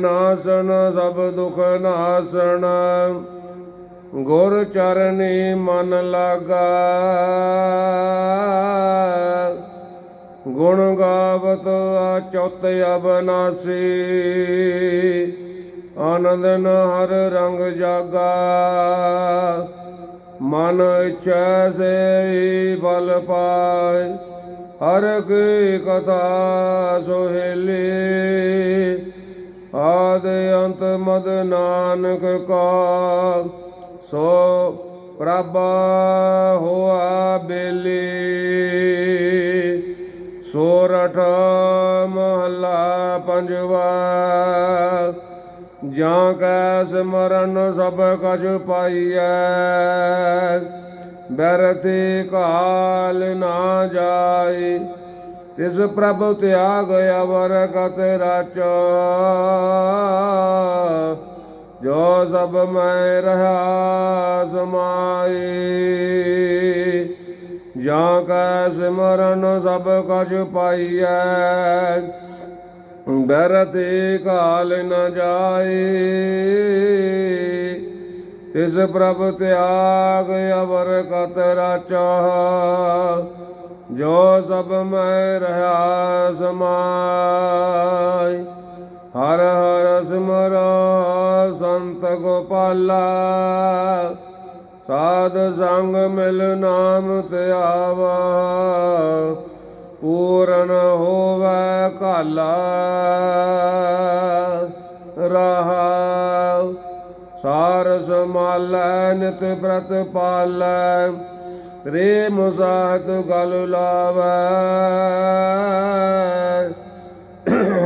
ਨਾਸਨ, ਸਭ ਦੁਖ ਨਾਸਨ। ਗੁਰ ਚਰਨੀ ਮਨ ਲਾਗਾ। ਗੁਣ ਗਾਵਤ ਅਚੁੱਤ ਅਬਨਾਸੀ। ਆਨੰਦ ਹਰ ਰੰਗ ਜਾਗਾ। ਮਨ ਇਛੈ ਸੇ ਬਲ ਪਾਏ। ਹਰ ਕੀ ਕਥਾ ਸੋਹਿਲੀ। ਆਦ ਅੰਤ ਮਦ ਨਾਨਕ ਕਾ, ਸੋ ਪ੍ਰਭ ਹੋਆ ਬੇਲੀ। ਸੋਰਠ ਮਹਲਾ ਪੰਜਵਾ, ਜਾਂ ਕੈ ਸਿਮਰਨ ਸਭ ਕਛ ਪਾਈਐ। ਬਰਥੀ ਕਾਲ ਨਾ ਜਾਈ ਤਿਸ ਪ੍ਰਭ ਤਿਆਗ ਅਵਰ ਕਤ ਜੋ ਸਭ ਮੈਂ ਰਹਾ ਸਮਾਈ। ਜਾਂ ਕੈ ਸਿਮਰਨ ਸਭ ਕਛ ਪਾਈਐ। ਬਰਤੇ ਕਾਲ ਨ ਜਾਏ ਤਿਸ ਪ੍ਰਭ ਤਿਆਗ ਅਵਰ ਕਤ ਰਾਚਾ ਜੋ ਸਭ ਮੈਂ ਰਹਾ ਸਮਾਈ, ਹਰ ਹਰ ਸਿਮਰਾ ਸੰਤ ਗੋਪਾਲਾ। ਸਾਧ ਸੰਗ ਮਿਲ ਨਾਮ ਧਿਆਵਾ ਪੂਰਨ ਹੋਵੇ ਕਾਲਾ ਰਹਾ ਸਾਰ ਸਮਾਲੈ ਨਿਤ ਪ੍ਰਤ ਪਾਲੈ ਪ੍ਰੇਮ ਸਾਥ ਗਲ ਲਾਵੈ।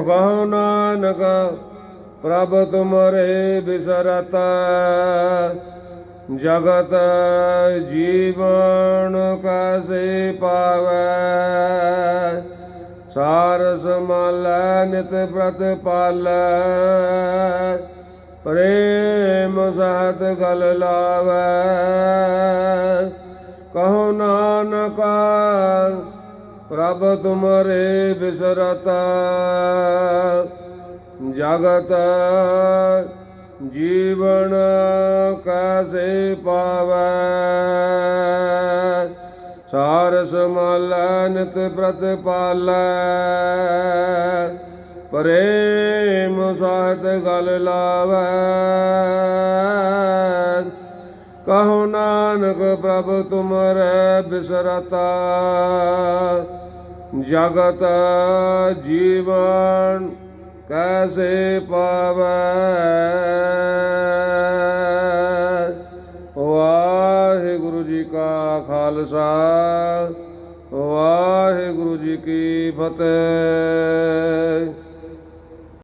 ਕਹੋ ਨਾਨਕ ਪ੍ਰਭ ਤੁਮਰੇ ਬਿਸਰਤ। ਜਗਤ ਜੀਵਨ ਕੈਸੇ ਪਾਵੈ। ਸਾਰਸ ਸਮਾਲੈ ਨਿਤ ਪ੍ਰਤ ਪਾਲੈ। ਪ੍ਰੇਮ ਸਹਤ ਗਲ ਲਾਵੈ। ਪ੍ਰਭ ਤੁਮਰੇ ਬਿਸਰਤ, ਜਗਤ ਜੀਵਨ ਕੈਸੇ ਪਾਵੈ? ਸਾਰ ਸਮਾਲੈ ਨਿਤ ਪ੍ਰਤ ਪਾਲੈ ਪ੍ਰੇਮ ਸਾਹਿਤ ਗਲ ਲਾਵੈ। ਕਹੋ ਨਾਨਕ ਪ੍ਰਭ ਤੁਮਰੇ ਬਿਸਰਤਾ ਜਗਤ ਜੀਵਨ ਕੈਸੇ ਪਾਵੈ? ਵਾਹਿਗੁਰੂ ਜੀ ਕਾ ਖਾਲਸਾ ਵਾਹਿਗੁਰੂ ਜੀ ਕੀ ਫਤਿਹ।